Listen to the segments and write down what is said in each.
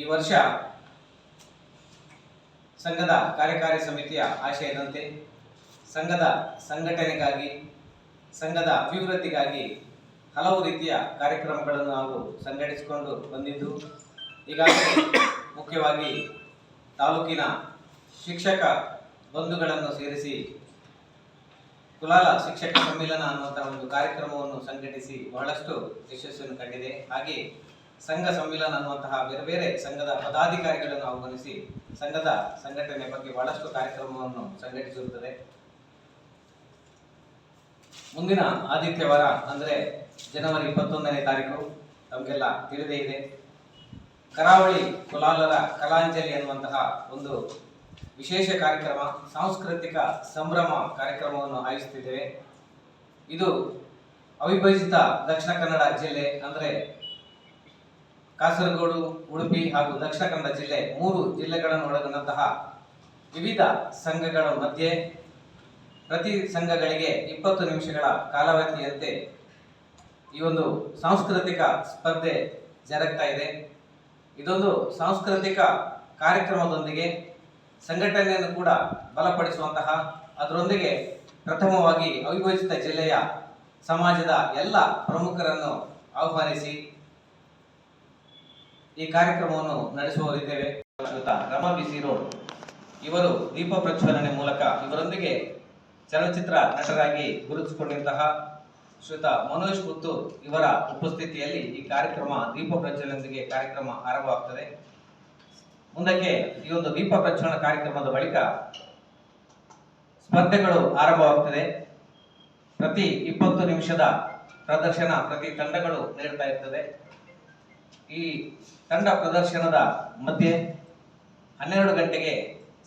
ಈ ವರ್ಷ ಸಂಘದ ಕಾರ್ಯಕಾರಿ ಸಮಿತಿಯ ಆಶಯದಂತೆ ಸಂಘದ ಸಂಘಟನೆಗಾಗಿ, ಸಂಘದ ಅಭಿವೃದ್ಧಿಗಾಗಿ ಹಲವು ರೀತಿಯ ಕಾರ್ಯಕ್ರಮಗಳನ್ನು ನಾವು ಸಂಘಟಿಸಿಕೊಂಡು ಬಂದಿದ್ದು, ಈಗಾಗಲೇ ಮುಖ್ಯವಾಗಿ ತಾಲೂಕಿನ ಶಿಕ್ಷಕ ಬಂಧುಗಳನ್ನು ಸೇರಿಸಿ ಕುಲಾಲ ಶಿಕ್ಷಕ ಸಮ್ಮಿಲನ ಅನ್ನುವಂತಹ ಒಂದು ಕಾರ್ಯಕ್ರಮವನ್ನು ಸಂಘಟಿಸಿ ಬಹಳಷ್ಟು ಯಶಸ್ಸನ್ನು ಕಂಡಿದೆ. ಹಾಗೆ ಸಂಘ ಸಮ್ಮಿಲನ ಅನ್ನುವಂತಹ ಬೇರೆ ಬೇರೆ ಸಂಘದ ಪದಾಧಿಕಾರಿಗಳನ್ನು ಆಹ್ವಾನಿಸಿ ಸಂಘದ ಸಂಘಟನೆ ಬಗ್ಗೆ ಬಹಳಷ್ಟು ಕಾರ್ಯಕ್ರಮವನ್ನು ಸಂಘಟಿಸಿರುತ್ತದೆ. ಮುಂದಿನ ಆದಿತ್ಯವಾರ ಅಂದರೆ ಜನವರಿ ಇಪ್ಪತ್ತೊಂದನೇ ತಾರೀಕು, ತಮಗೆಲ್ಲ ತಿಳಿದೇ ಇದೆ. ಕರಾವಳಿ ಕುಲಾಲರ ಕಲಾಂಜಲಿ ಅನ್ನುವಂತಹ ಒಂದು ವಿಶೇಷ ಕಾರ್ಯಕ್ರಮ, ಸಾಂಸ್ಕೃತಿಕ ಸಂಭ್ರಮ ಕಾರ್ಯಕ್ರಮವನ್ನು ಆಯೋಜಿಸುತ್ತಿದ್ದೇವೆ ಇದು ಅವಿಭಜಿತ ದಕ್ಷಿಣ ಕನ್ನಡ ಜಿಲ್ಲೆ ಅಂದರೆ ಕಾಸರಗೋಡು, ಉಡುಪಿ ಹಾಗೂ ದಕ್ಷಿಣ ಕನ್ನಡ ಜಿಲ್ಲೆ ಮೂರು ಜಿಲ್ಲೆಗಳನ್ನು ಒಳಗೊಂಡಂತಹ ವಿವಿಧ ಸಂಘಗಳ ಮಧ್ಯೆ ಪ್ರತಿ ಸಂಘಗಳಿಗೆ ಇಪ್ಪತ್ತು ನಿಮಿಷಗಳ ಕಾಲಾವಧಿಯಂತೆ ಈ ಒಂದು ಸಾಂಸ್ಕೃತಿಕ ಸ್ಪರ್ಧೆ ಜರುಗ್ತಾ ಇದೆ. ಇದೊಂದು ಸಾಂಸ್ಕೃತಿಕ ಕಾರ್ಯಕ್ರಮದೊಂದಿಗೆ ಸಂಘಟನೆಯನ್ನು ಕೂಡ ಬಲಪಡಿಸುವಂತಹ, ಅದರೊಂದಿಗೆ ಪ್ರಥಮವಾಗಿ ಅವಿಭಜಿತ ಜಿಲ್ಲೆಯ ಸಮಾಜದ ಎಲ್ಲ ಪ್ರಮುಖರನ್ನು ಆಹ್ವಾನಿಸಿ ಈ ಕಾರ್ಯಕ್ರಮವನ್ನು ನಡೆಸುವವರಿದ್ದೇವೆ. ಶ್ರೀಯುತ ರಮಾ ಬಿಸಿ ರೋಡ್. ಇವರು ದೀಪ ಪ್ರಜ್ವಲನೆ ಮೂಲಕ ಇವರೊಂದಿಗೆ ಚಲನಚಿತ್ರ ನಟರಾಗಿ ಗುರುತಿಸಿಕೊಂಡಂತಹ ಶ್ರೀಯುತ ಮನೋಜ್ ಪುತ್ತೂರ್ ಇವರ ಉಪಸ್ಥಿತಿಯಲ್ಲಿ ಈ ಕಾರ್ಯಕ್ರಮ ದೀಪ ಪ್ರಜ್ವಲನೊಂದಿಗೆ ಕಾರ್ಯಕ್ರಮ ಆರಂಭವಾಗ್ತದೆ. ಮುಂದಕ್ಕೆ ಈ ಒಂದು ದೀಪ ಪ್ರಜ್ವಲನ ಕಾರ್ಯಕ್ರಮದ ಬಳಿಕ ಸ್ಪರ್ಧೆಗಳು ಆರಂಭವಾಗ್ತದೆ. ಪ್ರತಿ ಇಪ್ಪತ್ತು ನಿಮಿಷದ ಪ್ರದರ್ಶನ ಪ್ರತಿ ತಂಡಗಳು ನೀಡ್ತಾ ಇರ್ತದೆ. ಈ ತಂಡ ಪ್ರದರ್ಶನದ ಮಧ್ಯೆ ಹನ್ನೆರಡು ಗಂಟೆಗೆ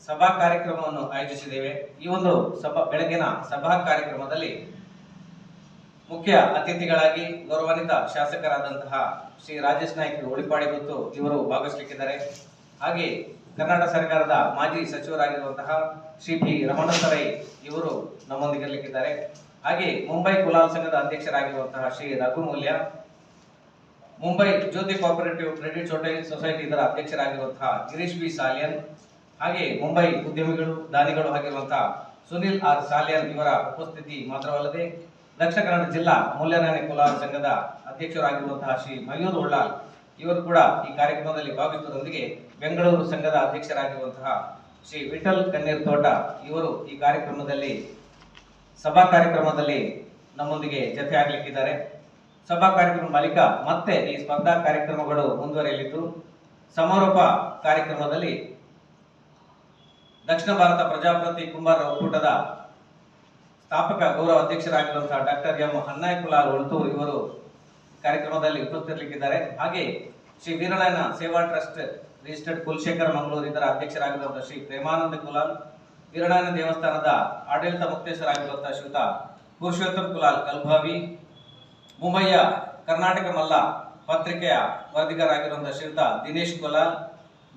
ಸಭಾ ಕಾರ್ಯಕ್ರಮವನ್ನು ಆಯೋಜಿಸಿದ್ದೇವೆ. ಈ ಒಂದು ಸಭಾ, ಬೆಳಗಿನ ಸಭಾ ಕಾರ್ಯಕ್ರಮದಲ್ಲಿ ಮುಖ್ಯ ಅತಿಥಿಗಳಾಗಿ ಗೌರವಾನ್ವಿತ ಶಾಸಕರಾದಂತಹ ಶ್ರೀ ರಾಜೇಶ್ ನಾಯ್ಕ ಉಳಿಪಾಡಿ ಮತ್ತು ಇವರು ಭಾಗವಹಿಸಲಿಕ್ಕಿದ್ದಾರೆ. ಹಾಗೆ ಕರ್ನಾಟಕ ಸರ್ಕಾರದ ಮಾಜಿ ಸಚಿವರಾಗಿರುವಂತಹ ಶ್ರೀ ಪಿ ರಮಣಸರೈ ಇವರು ನಮ್ಮೊಂದಿಗೆ ಇರಲಿಕ್ಕಿದ್ದಾರೆ. ಹಾಗೆ ಮುಂಬೈ ಕುಲಾಲ್ ಸಂಘದ ಅಧ್ಯಕ್ಷರಾಗಿರುವಂತಹ Shri Raghumulya Mumbai Jyoti cooperative credit society ಇದರ ಅಧ್ಯಕ್ಷರಾಗಿರುವಂತಹ ಗಿರೀಶ್ ಬಿ. ಸಾಲಿಯನ್ ಹಾಗೆ ಮುಂಬೈ ಉದ್ಯಮಿಗಳು, ದಾನಿಗಳು ಆಗಿರುವಂತಹ ಸುನಿಲ್ ಆರ್. ಸಾಲಿಯನ್ ಇವರ ಉಪಸ್ಥಿತಿ ಮಾತ್ರವಲ್ಲದೆ ದಕ್ಷಿಣ ಕನ್ನಡ ಜಿಲ್ಲಾ ಮೂಲ್ಯನಾಣಿ ಕೋಲಾರ ಸಂಘದ ಅಧ್ಯಕ್ಷರಾಗಿರುವಂತಹ ಶ್ರೀ ಮಯೂರ್ ಉಳ್ಳಾಲ್ ಇವರು ಕೂಡ ಈ ಕಾರ್ಯಕ್ರಮದಲ್ಲಿ ಭಾಗವಹಿಸುವುದರೊಂದಿಗೆ ಬೆಂಗಳೂರು ಸಂಘದ ಅಧ್ಯಕ್ಷರಾಗಿರುವಂತಹ ಶ್ರೀ ವಿಠಲ್ ಕಣ್ಣೀರ್ ತೋಟ ಇವರು ಈ ಕಾರ್ಯಕ್ರಮದಲ್ಲಿ, ಸಭಾ ಕಾರ್ಯಕ್ರಮದಲ್ಲಿ ನಮ್ಮೊಂದಿಗೆ ಜೊತೆ ಆಗ್ಲಿಕ್ಕಿದ್ದಾರೆ ಸಭಾ ಕಾರ್ಯಕ್ರಮ ಬಳಿಕ ಮತ್ತೆ ಈ ಸ್ಪರ್ಧಾ ಕಾರ್ಯಕ್ರಮಗಳು ಮುಂದುವರಿಯಲಿದ್ದು, ಸಮಾರೋಪ ಕಾರ್ಯಕ್ರಮದಲ್ಲಿ ದಕ್ಷಿಣ ಭಾರತ ಪ್ರಜಾಪ್ರತಿ ಕುಂಬಾರ ಒಕ್ಕೂಟದ ಸ್ಥಾಪಕ ಗೌರವ ಅಧ್ಯಕ್ಷರಾಗಿರುವಂತಹ ಡಾಕ್ಟರ್ ಎಂ ಹನ್ನಾಯಕುಲಾಲ್ ಒಳ್ತೂರ್ ಇವರು ಕಾರ್ಯಕ್ರಮದಲ್ಲಿ ಉಪಸ್ಥಿತರಿದ್ದಾರೆ. ಹಾಗೆ ಶ್ರೀ ವೀರನಾಯನ ಸೇವಾ ಟ್ರಸ್ಟ್ ರಿಜಿಸ್ಟರ್ಡ್ ಕುಲಶೇಖರ್ ಮಂಗಳೂರು ಇದರ ಅಧ್ಯಕ್ಷರಾಗಿರುವಂತಹ ಶ್ರೀ ಪ್ರೇಮಾನಂದ ಕುಲಾಲ್ ವೀರನಾಯನ ದೇವಸ್ಥಾನದ ಆಡಳಿತ ಮುಕ್ತೇಶ್ವರಾಗಿರುವಂತಹ ಶ್ರೀಯುತ ಪುರುಷೋತ್ತಮ್ ಕುಲಾಲ್ ಕಲ್ಭಾವಿ ಮುಂಬೈಯ ಕರ್ನಾಟಕ ಮಲ್ಲ ಪತ್ರಿಕೆಯ ವರದಿಗಾರಾಗಿರುವಂತಹ ಶ್ರೀಯುತ ದಿನೇಶ್ ಕುಲಾಲ್,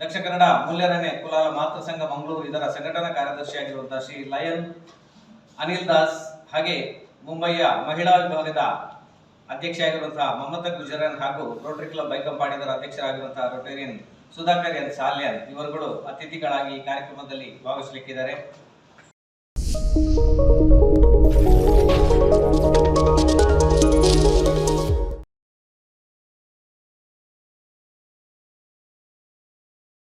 ದಕ್ಷಿಣ ಕನ್ನಡ ಮೂಲ್ಯರನೆ ಕುಲಾಲ ಮಾತೃ ಸಂಘ ಮಂಗಳೂರು ಇದರ ಸಂಘಟನಾ ಕಾರ್ಯದರ್ಶಿಯಾಗಿರುವಂತಹ ಶ್ರೀ ಲಯನ್, ಅನಿಲ್ ದಾಸ್ ಹಾಗೆ ಮುಂಬಯ್ಯ ಮಹಿಳಾ ವಿಭಾಗದ ಅಧ್ಯಕ್ಷರಾಗಿರುವಂತಹ ಮಮತಾ ಗುಜರನ್ ಹಾಗೂ ರೋಟರಿ ಕ್ಲಬ್ ಬೈಕಂಪಾಡಿ ಇದರ ಅಧ್ಯಕ್ಷರಾಗಿರುವಂತಹ ರೋಟೇರಿಯನ್ ಸುಧಾಕರ್ ಎನ್ ಸಾಲ್ಯನ್ ಇವರುಗಳು ಅತಿಥಿಗಳಾಗಿ ಈ ಕಾರ್ಯಕ್ರಮದಲ್ಲಿ ಭಾಗವಹಿಸಲಿಕ್ಕಿದ್ದಾರೆ.